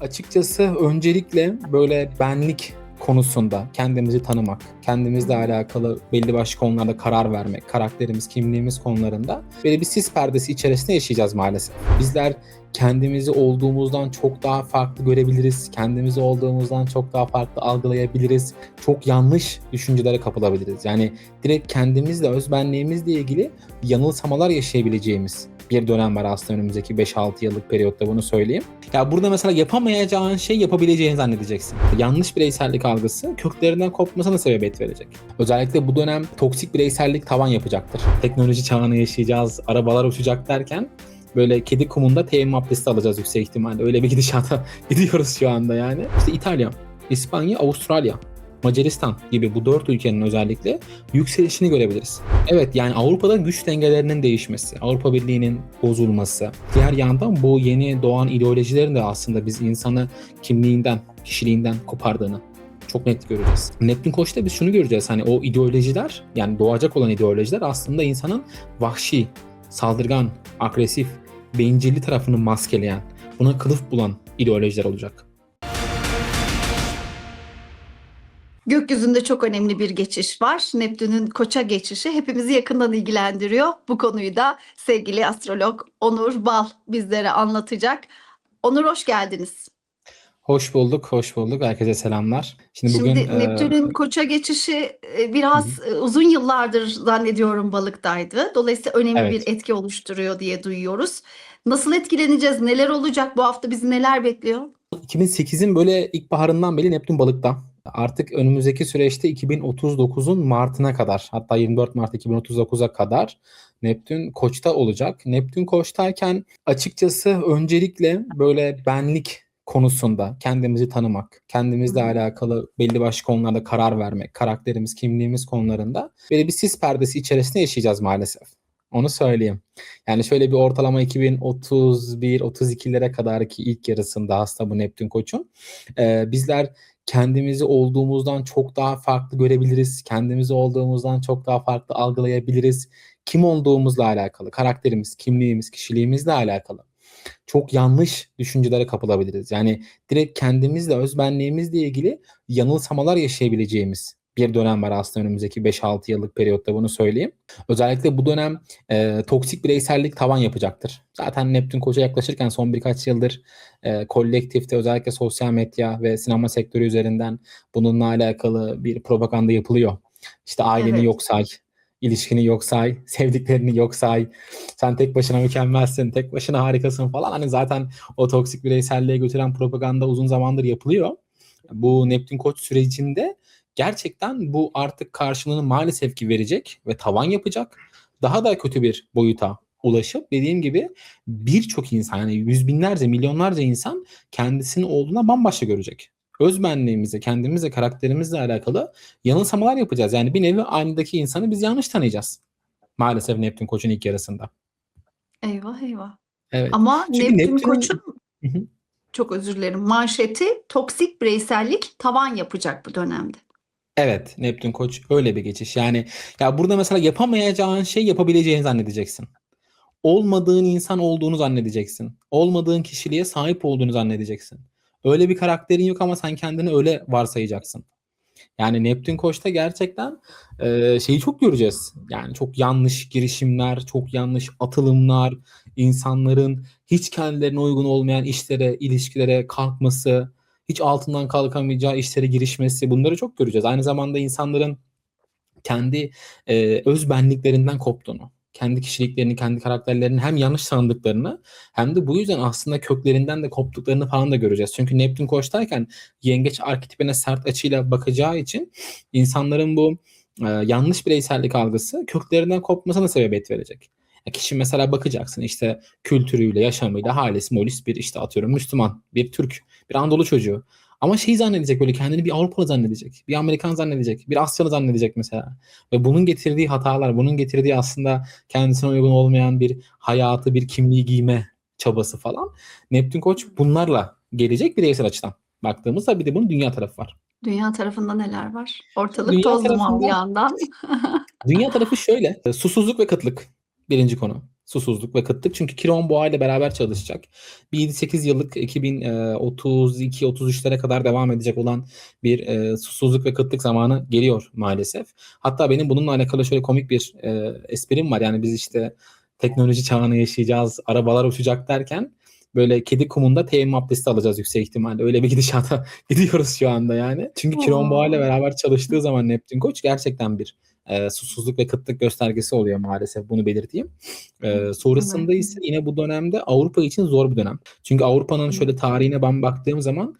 Açıkçası öncelikle böyle benlik konusunda kendimizi tanımak, kendimizle alakalı belli başlı konularda karar vermek, karakterimiz, kimliğimiz konularında böyle bir sis perdesi içerisinde yaşayacağız maalesef. Bizler kendimizi olduğumuzdan çok daha farklı görebiliriz. Kendimizi olduğumuzdan çok daha farklı algılayabiliriz. Çok yanlış düşüncelere kapılabiliriz. Yani direkt kendimizle, özbenliğimizle ilgili yanılsamalar yaşayabileceğimiz bir dönem var aslında önümüzdeki 5-6 yıllık periyotta bunu söyleyeyim. Ya burada mesela yapamayacağın şey yapabileceğini zannedeceksin. Yanlış bireysellik algısı köklerinden kopmasına sebebiyet verecek. Özellikle bu dönem toksik bireysellik tavan yapacaktır. Teknoloji çağını yaşayacağız, arabalar uçacak derken böyle kedi kumunda teyemmüm abdesti alacağız yüksek ihtimalle. Öyle bir gidişata gidiyoruz şu anda yani. İşte İtalya, İspanya, Avustralya, Macaristan gibi bu dört ülkenin özellikle yükselişini görebiliriz. Evet yani Avrupa'da güç dengelerinin değişmesi, Avrupa Birliği'nin bozulması. Diğer yandan bu yeni doğan ideolojilerin de aslında biz insanı kimliğinden, kişiliğinden kopardığını çok net göreceğiz. Neptün Koç'ta biz şunu göreceğiz. Hani o ideolojiler yani doğacak olan ideolojiler aslında insanın vahşi, saldırgan, agresif, bencilli tarafını maskeleyen, buna kılıf bulan ideolojiler olacak. Gökyüzünde çok önemli bir geçiş var. Neptün'ün koça geçişi hepimizi yakından ilgilendiriyor. Bu konuyu da sevgili astrolog Onur Bal bizlere anlatacak. Onur hoş geldiniz. Hoş bulduk, hoş bulduk. Herkese selamlar. Şimdi bugün Şimdi e, Neptün'ün koça geçişi e, biraz e, uzun yıllardır zannediyorum balıktaydı. Dolayısıyla önemli Evet. bir etki oluşturuyor diye duyuyoruz. Nasıl etkileneceğiz? Neler olacak? Bu hafta bizi neler bekliyor? 2008'in böyle ilkbaharından beri Neptün balıkta. Artık önümüzdeki süreçte 2039'un Mart'ına kadar hatta 24 Mart 2039'a kadar Neptün Koç'ta olacak. Neptün Koç'tayken açıkçası öncelikle böyle benlik konusunda kendimizi tanımak, kendimizle alakalı belli başlı konularda karar vermek, karakterimiz, kimliğimiz konularında böyle bir sis perdesi içerisinde yaşayacağız maalesef. Onu söyleyeyim. Yani şöyle bir ortalama 2031-32'lere kadarki ilk yarısında aslında bu Neptün Koç'un e, bizler kendimizi olduğumuzdan çok daha farklı görebiliriz. Kendimizi olduğumuzdan çok daha farklı algılayabiliriz. Kim olduğumuzla alakalı, karakterimiz, kimliğimiz, kişiliğimizle alakalı çok yanlış düşüncelere kapılabiliriz. Yani direkt kendimizle, özbenliğimizle ilgili yanılsamalar yaşayabileceğimiz bir dönem var aslında önümüzdeki 5-6 yıllık periyotta bunu söyleyeyim. Özellikle bu dönem e, toksik bireysellik tavan yapacaktır. Zaten Neptün Koç'a yaklaşırken son birkaç yıldır e, kolektifte özellikle sosyal medya ve sinema sektörü üzerinden bununla alakalı bir propaganda yapılıyor. İşte aileni Evet. yok say, ilişkini yok say, sevdiklerini yok say, sen tek başına mükemmelsin, tek başına harikasın falan. Hani zaten o toksik bireyselliğe götüren propaganda uzun zamandır yapılıyor. Bu Neptün Koç sürecinde gerçekten bu artık karşılığını maalesef ki verecek ve tavan yapacak. Daha da kötü bir boyuta ulaşıp dediğim gibi birçok insan yani yüz binlerce milyonlarca insan kendisini olduğuna bambaşka görecek. Özbenliğimize, kendimizle, karakterimizle alakalı yanılsamalar yapacağız. Yani bir nevi aynadaki insanı biz yanlış tanıyacağız. Maalesef Neptün Koç'un ilk yarısında. Eyvah eyvah. Evet. Ama Çünkü Neptün Neptün- Koç'un çok özür dilerim manşeti toksik bireysellik tavan yapacak bu dönemde. Evet, Neptün Koç öyle bir geçiş. Yani ya burada mesela yapamayacağın şey yapabileceğini zannedeceksin. Olmadığın insan olduğunu zannedeceksin. Olmadığın kişiliğe sahip olduğunu zannedeceksin. Öyle bir karakterin yok ama sen kendini öyle varsayacaksın. Yani Neptün Koç'ta gerçekten e, şeyi çok göreceğiz. Yani çok yanlış girişimler, çok yanlış atılımlar, insanların hiç kendilerine uygun olmayan işlere, ilişkilere kalkması, hiç altından kalkamayacağı işlere girişmesi bunları çok göreceğiz. Aynı zamanda insanların kendi e, öz benliklerinden koptuğunu, kendi kişiliklerini, kendi karakterlerini hem yanlış tanıdıklarını hem de bu yüzden aslında köklerinden de koptuklarını falan da göreceğiz. Çünkü Neptün Koç'tayken yengeç arketipine sert açıyla bakacağı için insanların bu e, yanlış bireysellik algısı köklerinden kopmasına sebebiyet verecek. Ya kişi mesela bakacaksın işte kültürüyle, yaşamıyla halis molis bir işte atıyorum Müslüman, bir Türk, bir Anadolu çocuğu. Ama şey zannedecek böyle kendini bir Avrupalı zannedecek, bir Amerikan zannedecek, bir Asyalı zannedecek mesela. Ve bunun getirdiği hatalar, bunun getirdiği aslında kendisine uygun olmayan bir hayatı, bir kimliği giyme çabası falan. Neptün Koç bunlarla gelecek bireysel açıdan. Baktığımızda bir de bunun dünya tarafı var. Dünya tarafında neler var? Ortalık Dünya toz duman bir yandan. Dünya tarafı şöyle. e, Susuzluk ve kıtlık. Birinci konu. susuzluk ve kıtlık. Çünkü Kiron Boğa ile beraber çalışacak. Bir 7-8 yıllık 2032-33'lere kadar devam edecek olan bir e, susuzluk ve kıtlık zamanı geliyor maalesef. Hatta benim bununla alakalı şöyle komik bir e, esprim var. Yani biz işte teknoloji çağını yaşayacağız, arabalar uçacak derken böyle kedi kumunda teyemmüm abdesti alacağız yüksek ihtimalle. Öyle bir gidişata gidiyoruz şu anda yani. Çünkü Kiron Boğa ile beraber çalıştığı zaman Neptün Koç gerçekten bir e, susuzluk ve kıtlık göstergesi oluyor maalesef bunu belirteyim. E, sonrasında ise yine bu dönemde Avrupa için zor bir dönem. Çünkü Avrupa'nın şöyle tarihine ben baktığım zaman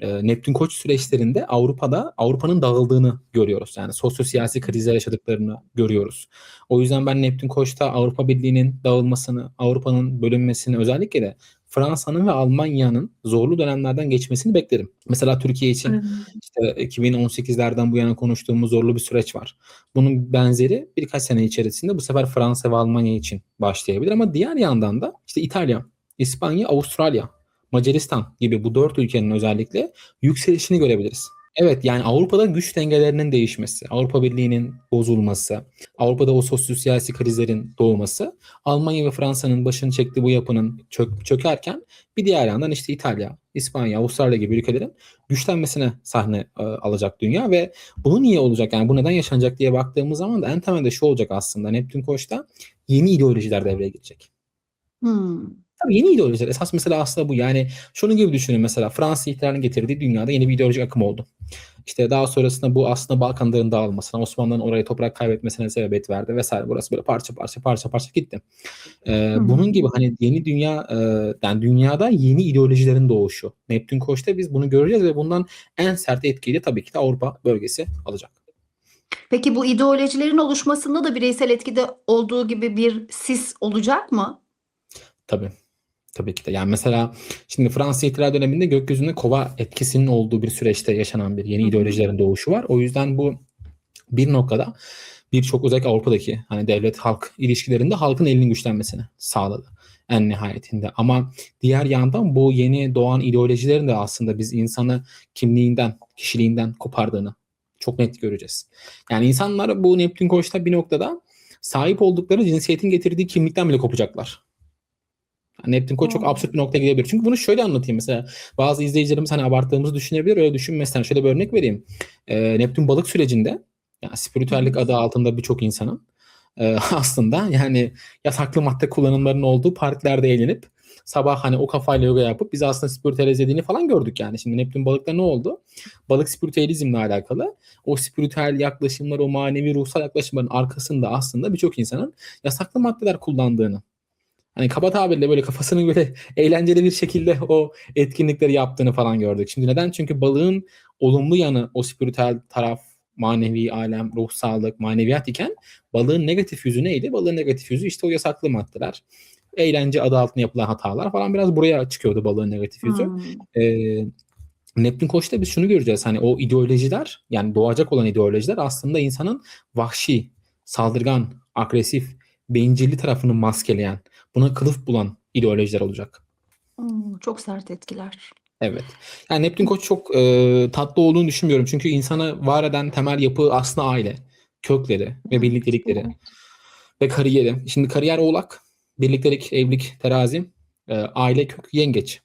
e, Neptün Koç süreçlerinde Avrupa'da Avrupa'nın dağıldığını görüyoruz. Yani sosyo-siyasi krizler yaşadıklarını görüyoruz. O yüzden ben Neptün Koç'ta Avrupa Birliği'nin dağılmasını, Avrupa'nın bölünmesini özellikle de Fransa'nın ve Almanya'nın zorlu dönemlerden geçmesini beklerim. Mesela Türkiye için Evet. işte 2018'lerden bu yana konuştuğumuz zorlu bir süreç var. Bunun benzeri birkaç sene içerisinde bu sefer Fransa ve Almanya için başlayabilir ama diğer yandan da işte İtalya, İspanya, Avustralya, Macaristan gibi bu dört ülkenin özellikle yükselişini görebiliriz. Evet yani Avrupa'da güç dengelerinin değişmesi, Avrupa Birliği'nin bozulması, Avrupa'da o sosyo-siyasi krizlerin doğması, Almanya ve Fransa'nın başını çektiği bu yapının çök, çökerken bir diğer yandan işte İtalya, İspanya, Avustralya gibi ülkelerin güçlenmesine sahne e, alacak dünya ve bu niye olacak yani bu neden yaşanacak diye baktığımız zaman da en temelde şu olacak aslında Neptün Koç'ta yeni ideolojiler devreye girecek. Hmm. Tabii yeni ideolojiler. Esas mesela aslında bu. Yani şunun gibi düşünün mesela Fransız ihtilalinin getirdiği dünyada yeni bir ideolojik akım oldu. İşte daha sonrasında bu aslında Balkanların dağılmasına, Osmanlı'nın oraya toprak kaybetmesine sebebiyet verdi vesaire. Burası böyle parça parça parça parça gitti. Ee, bunun gibi hani yeni dünya, e, yani dünyada yeni ideolojilerin doğuşu. Neptün Koç'ta biz bunu göreceğiz ve bundan en sert etkiyi de tabii ki de Avrupa bölgesi alacak. Peki bu ideolojilerin oluşmasında da bireysel etkide olduğu gibi bir sis olacak mı? Tabii. Tabii ki de. Yani mesela şimdi Fransız ihtilal döneminde gökyüzünde kova etkisinin olduğu bir süreçte yaşanan bir yeni Hı ideolojilerin doğuşu var. O yüzden bu bir noktada birçok özellikle Avrupa'daki hani devlet halk ilişkilerinde halkın elinin güçlenmesini sağladı en nihayetinde. Ama diğer yandan bu yeni doğan ideolojilerin de aslında biz insanı kimliğinden, kişiliğinden kopardığını çok net göreceğiz. Yani insanlar bu Neptün Koç'ta bir noktada sahip oldukları cinsiyetin getirdiği kimlikten bile kopacaklar. Neptün Koç çok Hmm. absürt bir noktaya gidebilir. Çünkü bunu şöyle anlatayım mesela. Bazı izleyicilerimiz hani abarttığımızı düşünebilir. Öyle düşünmesin. Şöyle bir örnek vereyim. Ee, Neptün balık sürecinde yani spiritüellik adı altında birçok insanın e, aslında yani yasaklı madde kullanımlarının olduğu partilerde eğlenip sabah hani o kafayla yoga yapıp biz aslında spiritüelizlediğini falan gördük yani. Şimdi Neptün balıkta ne oldu? Balık spiritüelizmle alakalı. O spiritüel yaklaşımlar, o manevi ruhsal yaklaşımların arkasında aslında birçok insanın yasaklı maddeler kullandığını Hani kaba tabirle böyle kafasını böyle eğlenceli bir şekilde o etkinlikleri yaptığını falan gördük. Şimdi neden? Çünkü balığın olumlu yanı o spiritüel taraf, manevi alem, ruh sağlık, maneviyat iken balığın negatif yüzü neydi? Balığın negatif yüzü işte o yasaklı maddeler. Eğlence adı altında yapılan hatalar falan biraz buraya çıkıyordu balığın negatif yüzü. Hmm. Ee, Neptün Koç'ta biz şunu göreceğiz. Hani o ideolojiler yani doğacak olan ideolojiler aslında insanın vahşi, saldırgan, agresif, bencilli tarafını maskeleyen, buna kılıf bulan ideolojiler olacak. Hmm, çok sert etkiler. Evet. Yani Neptün Koç çok e, tatlı olduğunu düşünmüyorum. Çünkü insanı var eden temel yapı aslında aile. Kökleri ve birliktelikleri Evet. ve kariyeri. Şimdi kariyer oğlak, birliktelik, evlilik, terazi, e, aile kök, yengeç.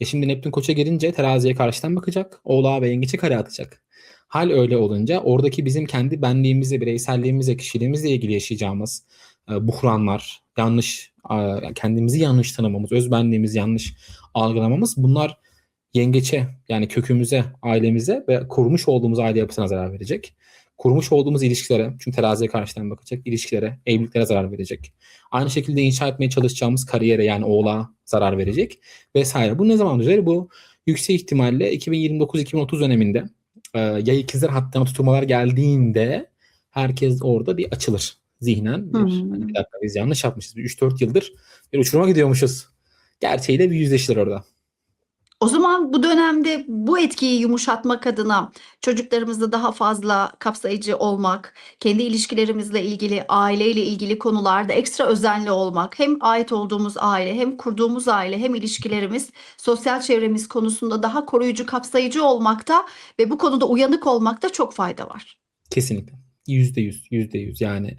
E şimdi Neptün Koç'a girince teraziye karşıdan bakacak. Oğlağa ve yengeçe kare atacak. Hal öyle olunca oradaki bizim kendi benliğimizle, bireyselliğimizle, kişiliğimizle ilgili yaşayacağımız e, buhranlar, yanlış kendimizi yanlış tanımamız, öz benliğimizi yanlış algılamamız bunlar yengeçe yani kökümüze, ailemize ve kurmuş olduğumuz aile yapısına zarar verecek. Kurmuş olduğumuz ilişkilere, çünkü teraziye karşıdan bakacak, ilişkilere, evliliklere zarar verecek. Aynı şekilde inşa etmeye çalışacağımız kariyere yani oğlağa zarar verecek vesaire. Bu ne zaman düzelir? Bu yüksek ihtimalle 2029-2030 döneminde e, yay ikizler hattına tutulmalar geldiğinde herkes orada bir açılır zihnen. Bir, Hmm. hani bir dakika biz yanlış yapmışız. Bir 3-4 yıldır bir uçuruma gidiyormuşuz. Gerçeğiyle bir yüzleşilir orada. O zaman bu dönemde bu etkiyi yumuşatmak adına çocuklarımızda daha fazla kapsayıcı olmak, kendi ilişkilerimizle ilgili, aileyle ilgili konularda ekstra özenli olmak, hem ait olduğumuz aile, hem kurduğumuz aile, hem ilişkilerimiz, sosyal çevremiz konusunda daha koruyucu, kapsayıcı olmakta ve bu konuda uyanık olmakta çok fayda var. Kesinlikle. Yüzde yüz, yüzde yüz. Yani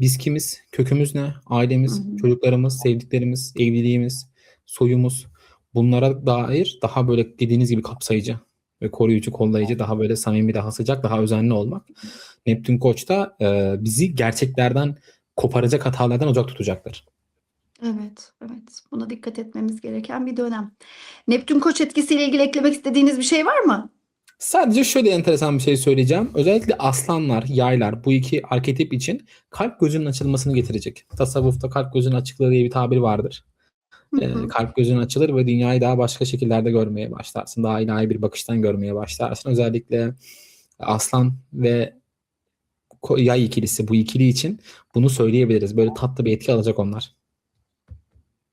Biz kimiz? Kökümüz ne? Ailemiz, Hı hı. çocuklarımız, sevdiklerimiz, evliliğimiz, soyumuz. Bunlara dair daha böyle dediğiniz gibi kapsayıcı ve koruyucu, kollayıcı, daha böyle samimi, daha sıcak, daha özenli olmak. Neptün Koç'ta e, bizi gerçeklerden koparacak hatalardan uzak tutacaktır. Evet, evet. Buna dikkat etmemiz gereken bir dönem. Neptün Koç etkisiyle ilgili eklemek istediğiniz bir şey var mı? Sadece şöyle enteresan bir şey söyleyeceğim. Özellikle aslanlar, yaylar bu iki arketip için kalp gözünün açılmasını getirecek. Tasavvufta kalp gözünün açıklığı diye bir tabir vardır. Hı Ee, kalp gözün açılır ve dünyayı daha başka şekillerde görmeye başlarsın. Daha ilahi bir bakıştan görmeye başlarsın. Özellikle aslan ve yay ikilisi bu ikili için bunu söyleyebiliriz. Böyle tatlı bir etki alacak onlar.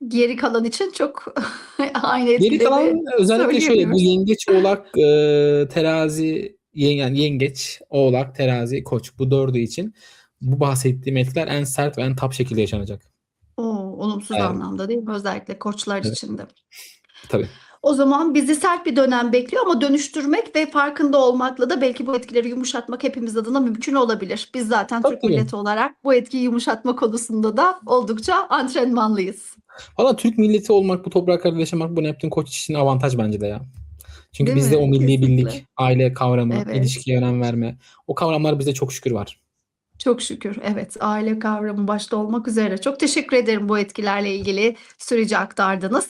Geri kalan için çok aynı Geri etkide kalan özellikle şöyle bu yengeç oğlak e, terazi yani yengeç oğlak terazi koç bu dördü için bu bahsettiğim etkiler en sert ve en tap şekilde yaşanacak. O olumsuz Evet. anlamda değil mi? Özellikle koçlar Evet. için de. Tabii. O zaman bizi sert bir dönem bekliyor ama dönüştürmek ve farkında olmakla da belki bu etkileri yumuşatmak hepimiz adına mümkün olabilir. Biz zaten Tabii, Türk milleti olarak bu etkiyi yumuşatma konusunda da oldukça antrenmanlıyız. Valla Türk milleti olmak, bu topraklarda yaşamak bu Neptün Koç için avantaj bence de ya. Çünkü Değil bizde mi? o milli Kesinlikle. birlik, aile kavramı, Evet. ilişkiye önem verme. O kavramlar bizde çok şükür var. Çok şükür. Evet, aile kavramı başta olmak üzere. Çok teşekkür ederim bu etkilerle ilgili süreci aktardınız.